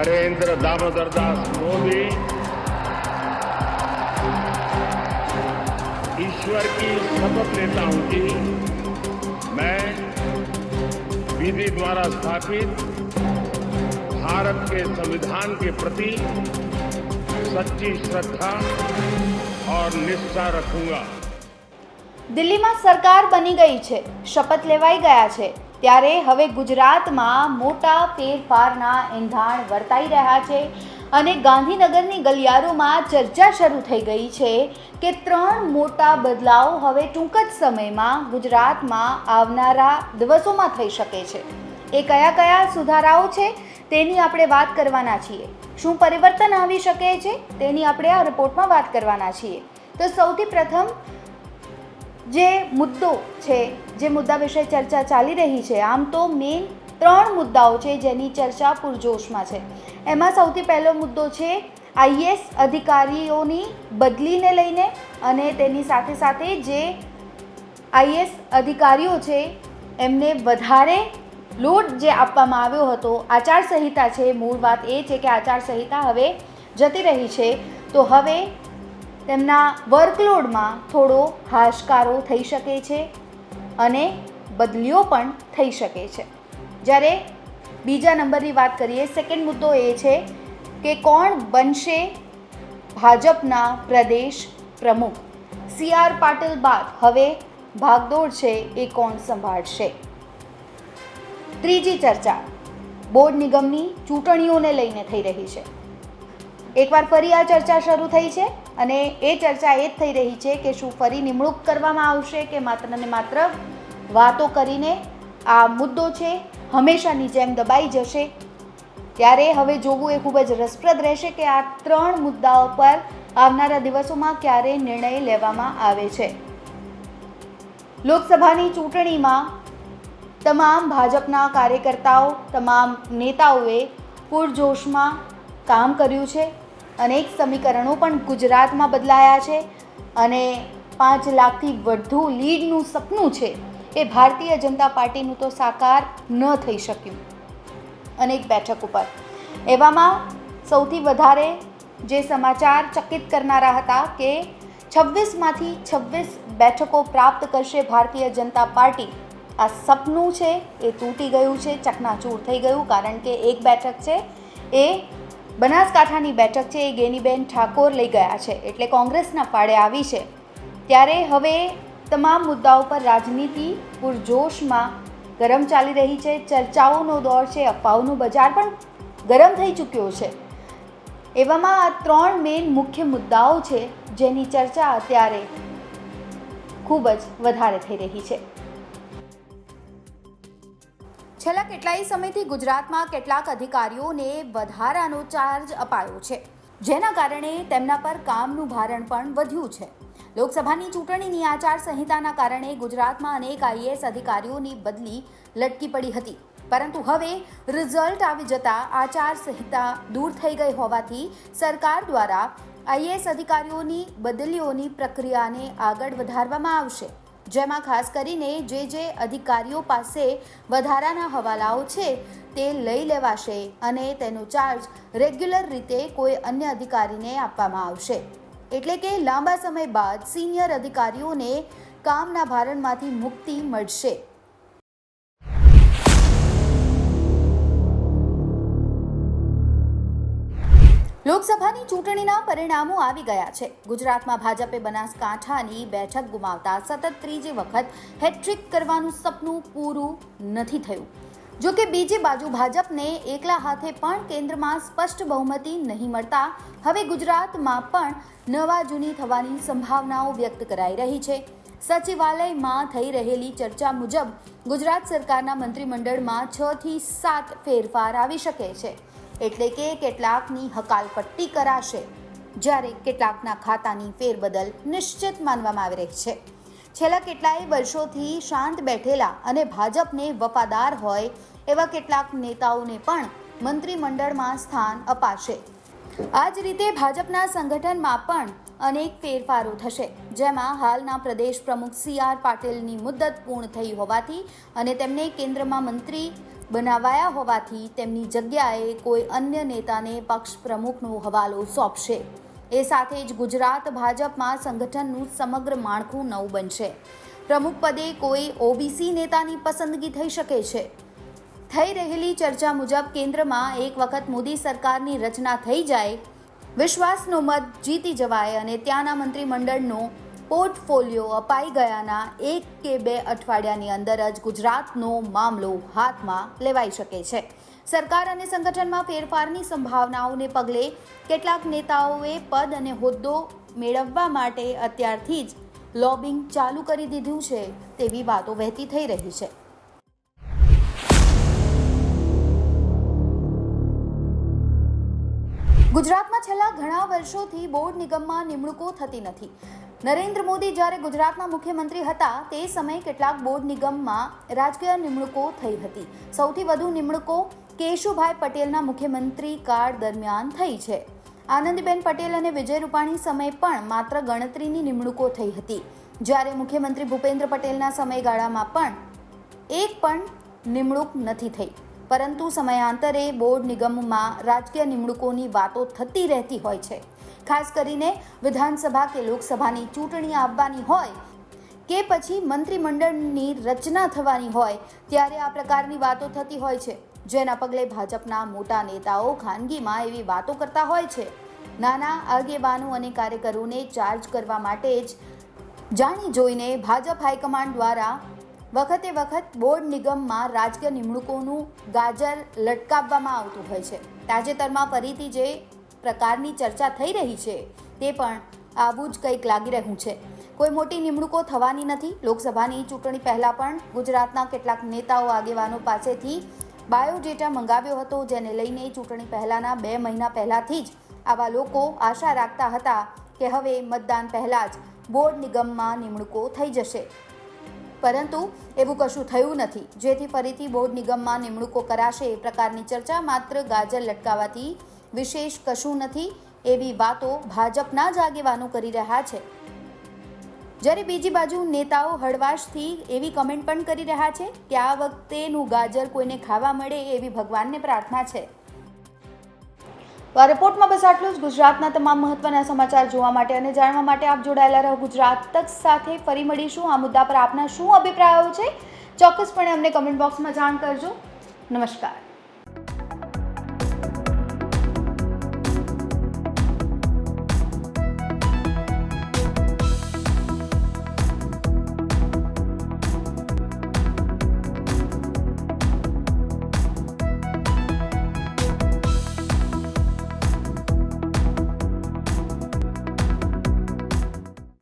नरेंद्र दामोदर दास मोदी ईश्वर की शपथ लेता हूं कि मैं विधि द्वारा स्थापित भारत के संविधान के प्रति सच्ची श्रद्धा और निष्ठा रखूंगा દિલ્હીમાં સરકાર બની ગઈ છે શપથ લેવાઈ ગયા છે ત્યારે હવે ગુજરાતમાં મોટા ફેરફારના એંધાણ વર્તાઈ રહ્યા છે અને ગાંધીનગરની ગલિયારોમાં ચર્ચા શરૂ થઈ ગઈ છે કે ત્રણ મોટા બદલાવ હવે ટૂંક જ સમયમાં ગુજરાતમાં આવનારા દિવસોમાં થઈ શકે છે. એ કયા કયા સુધારાઓ છે તેની આપણે વાત કરવાના છીએ. શું પરિવર્તન આવી શકે છે તેની આપણે આ રિપોર્ટમાં વાત કરવાના છીએ. તો સૌથી પ્રથમ જે મુદ્દો છે, જે મુદ્દા વિશે ચર્ચા ચાલી રહી છે, આમ તો મેઇન ત્રણ મુદ્દાઓ છે જેની ચર્ચા પૂરજોશમાં છે. એમાં સૌથી પહેલો મુદ્દો છે આઈએસ અધિકારીઓની બદલીને લઈને અને તેની સાથે સાથે જે આઈએસ અધિકારીઓ છે, એમને વધારે લોડ જે આપવામાં આવ્યો હતો, આચારસંહિતા છે, મૂળ વાત એ છે કે આચારસંહિતા હવે જતી રહી છે. તો હવે તેમના વર્કલોડમાં થોડો હાશકારો થઈ શકે છે અને બદલીઓ પણ થઈ શકે છે. જ્યારે બીજા નંબરની વાત કરીએ સેકન્ડ મુદ્દો એ છે કે કોણ બનશે ભાજપના પ્રદેશ પ્રમુખ? સી આર પાટીલ બાદ હવે ભાગદોડ છે એ કોણ સંભાળશે? ત્રીજી ચર્ચા. બોર્ડ નિગમની ચૂંટણીઓને લઈને થઈ રહી છે. એકવાર ફરી આ ચર્ચા શરૂ થઈ છે અને એ ચર્ચા એ જ થઈ રહી છે કે શું ફરી નિમણૂક કરવામાં આવશે કે માત્ર ને માત્ર વાતો કરીને આ મુદ્દો છે હંમેશાની જેમ દબાઈ જશે? ત્યારે હવે જોવું એ ખૂબ જ રસપ્રદ રહેશે કે આ ત્રણ મુદ્દાઓ પર આવનારા દિવસોમાં ક્યારે નિર્ણય લેવામાં આવે છે. લોકસભાની ચૂંટણીમાં તમામ ભાજપના કાર્યકર્તાઓ, તમામ નેતાઓએ પૂરજોશમાં કામ કર્યું છે. અનેક સમીકરણો પણ ગુજરાતમાં બદલાયા છે અને પાંચ લાખથી વધુ લીડનું સપનું છે એ ભારતીય જનતા પાર્ટીનું તો સાકાર ન થઈ શક્યું. અનેક બેઠક ઉપર. એવામાં સૌથી વધારે જે સમાચાર ચકિત કરનારા હતા કે છવ્વીસમાંથી છવ્વીસ બેઠકો પ્રાપ્ત કરશે ભારતીય જનતા પાર્ટી. આ સપનું છે એ તૂટી ગયું છે, ચકનાચૂર થઈ ગયું કારણ કે એક બેઠક છે એ બનાસકાંઠાની બેઠક છે એ ગેનીબેન ઠાકોર લઈ ગયા છે એટલે કોંગ્રેસના ફાળે આવી છે. ત્યારે હવે તમામ મુદ્દાઓ પર રાજનીતિ પૂરજોશમાં ગરમ ચાલી રહી છે. ચર્ચાઓનો દોર છે, અફવાઓનું બજાર પણ ગરમ થઈ ચૂક્યો છે. એવામાં આ ત્રણ મેઇન મુખ્ય મુદ્દાઓ છે જેની ચર્ચા અત્યારે ખૂબ જ વધારે થઈ રહી છે. છેલ્લા કેટલાય સમયથી ગુજરાતમાં કેટલાક અધિકારીઓને વધારાનો ચાર્જ અપાયો છે, જેના કારણે તેમના પર કામનું ભારણ પણ વધ્યું છે. લોકસભાની ચૂંટણીની આચારસંહિતાના કારણે ગુજરાતમાં અનેક આઈએએસ અધિકારીઓની બદલી લટકી પડી હતી. પરંતુ હવે રિઝલ્ટ આવી જતા આચારસંહિતા દૂર થઈ ગઈ હોવાથી સરકાર દ્વારા આઈએએસ અધિકારીઓની બદલીઓની પ્રક્રિયાને આગળ વધારવામાં આવશે. જેમાં ખાસ કરીને જે જે અધિકારીઓ પાસે વધારાના હવાલાઓ છે, તે લઈ લેવાશે અને તેનો ચાર્જ રેગ્યુલર રીતે કોઈ અન્ય અધિકારીને આપવામાં આવશે. એટલે કે લાંબા સમય બાદ સિનિયર અધિકારીઓને કામના ભારણમાંથી મુક્તિ મળશે. લોકસભાની ચૂંટણીના પરિણામો આવી ગયા છે. ગુજરાતમાં ભાજપે બનાસકાંઠાની બેઠક ગુમાવતા સતત ત્રીજી વખત હેટ્રિક કરવાનું સપનું પૂરું નથી થયું. જો કે બીજી બાજુ ભાજપને એકલા હાથે પણ કેન્દ્રમાં સ્પષ્ટ બહુમતી નહીં મળતા, હવે ગુજરાતમાં પણ નવા જૂની થવાની સંભાવનાઓ વ્યક્ત કરાઈ રહી છે. સચિવાલયમાં થઈ રહેલી ચર્ચા મુજબ ગુજરાત સરકારના મંત્રીમંડળમાં છ થી સાત ફેરફાર આવી શકે છે. એટલે કે કેટલાકની હકાલપટ્ટી કરાશે, જ્યારે કેટલાકના ખાતાની ફેરબદલ નિશ્ચિત માનવામાં આવી રહી છે. છેલ્લા કેટલાય વર્ષોથી શાંત બેઠેલા અને ભાજપને વફાદાર હોય એવા કેટલાક નેતાઓને પણ મંત્રીમંડળમાં સ્થાન અપાશે. આ જ રીતે ભાજપના સંગઠનમાં પણ અનેક ફેરફારો થશે, જેમાં હાલના પ્રદેશ પ્રમુખ સી આર પાટીલની મુદ્દત પૂર્ણ થઈ હોવાથી અને તેમને કેન્દ્રમાં મંત્રી બનાવાયા હોવાથી તેમની જગ્યાએ કોઈ અન્ય નેતાને પક્ષ પ્રમુખનો હવાલો સોંપશે. એ સાથે જ ગુજરાત ભાજપમાં સંગઠનનું સમગ્ર માળખું નવું બનશે. પ્રમુખ પદે કોઈ ઓબીસી નેતાની પસંદગી થઈ શકે છે. થઈ રહેલી ચર્ચા મુજબ કેન્દ્રમાં એક વખત મોદી સરકારની રચના થઈ જાય, વિશ્વાસનો મત જીતી જવાય અને ત્યાંના મંત્રીમંડળનો પોર્ટફોલિયો અપાઈ ગયાના એક કે બે અઠવાડિયાની અંદર જ ગુજરાતનો મામલો હાથમાં લેવાઈ શકે છે. સરકાર અને સંગઠનમાં ફેરફારની સંભાવનાઓને પગલે કેટલાક નેતાઓએ પદ અને હોદ્દો મેળવવા માટે અત્યારથી જ લોબિંગ ચાલુ કરી દીધું છે તેવી વાતો વહેતી થઈ રહી છે. ગુજરાતમાં છેલ્લા ઘણા વર્ષોથી બોર્ડ નિગમમાં નિમણૂકો થતી નથી. નરેન્દ્ર મોદી જ્યારે ગુજરાતના મુખ્યમંત્રી હતા, તે સમયે કેટલાક બોર્ડ નિગમમાં રાજકીય નિમણૂકો થઈ હતી. સૌથી વધુ નિમણૂકો કેશુભાઈ પટેલના મુખ્યમંત્રી કાળ દરમિયાન થઈ છે. આનંદીબેન પટેલ અને વિજય રૂપાણી સમયે પણ માત્ર ગણતરીની નિમણૂકો થઈ હતી. જ્યારે મુખ્યમંત્રી ભૂપેન્દ્ર પટેલના સમયગાળામાં પણ એક પણ નિમણૂક નથી થઈ. પરંતુ સમયાંતરે બોર્ડ નિગમમાં રાજકીય નિમણૂકોની વાતો થતી રહેતી હોય છે. ખાસ કરીને વિધાનસભા કે લોકસભાની ચૂંટણી આવવાની હોય કે પછી મંત્રીમંડળની રચના થવાની હોય ત્યારે આ પ્રકારની વાતો થતી હોય છે. જેના પગલે ભાજપના મોટા નેતાઓ ખાનગીમાં એવી વાતો કરતા હોય છે. નાના આગેવાનો અને કાર્યકરોને ચાર્જ કરવા માટે જ જાણી જોઈને ભાજપ હાઈકમાન્ડ દ્વારા વખતે વખત બોર્ડ નિગમમાં રાજકીય નિમણૂકોનું ગાજર લટકાવવામાં આવતું હોય છે. તાજેતરમાં ફરીથી જે પ્રકારની ચર્ચા થઈ રહી છે, તે પણ આવું જ કંઈક લાગી રહ્યું છે. કોઈ મોટી નિમણૂકો થવાની નથી. લોકસભાની ચૂંટણી પહેલાં પણ ગુજરાતના કેટલાક નેતાઓ આગેવાનો પાસેથી બાયોડેટા મંગાવ્યો હતો, જેને લઈને ચૂંટણી પહેલાંના બે મહિના પહેલાંથી જ આવા લોકો આશા રાખતા હતા કે હવે મતદાન પહેલાં જ બોર્ડ નિગમમાં નિમણૂકો થઈ જશે. પરંતુ એવું કશું થયું નથી. જેથી ફરીથી બોર્ડ નિગમમાં નિમણૂકો કરાશે એ પ્રકારની ચર્ચા માત્ર ગાજર લટકાવવાથી વિશેષ કશું નથી એવી વાતો ભાજપના જ આગેવાનો કરી રહ્યા છે. જ્યારે બીજી બાજુ નેતાઓ હળવાશથી એવી કમેન્ટ પણ કરી રહ્યા છે કે આ વખતેનું ગાજર કોઈને ખાવા મળે એવી ભગવાનને પ્રાર્થના છે. તો રિપોર્ટમાં બસ આટલું જ. ગુજરાતના તમામ મહત્વના સમાચાર જોવા માટે અને જાણવા માટે આપ જોડાયેલા રહો ગુજરાત તક સાથે. ફરી મળીશું. આ મુદ્દા પર આપના શું અભિપ્રાયો છે? ચોક્કસપણે અમને કમેન્ટ બોક્સમાં જાણ કરજો. નમસ્કાર.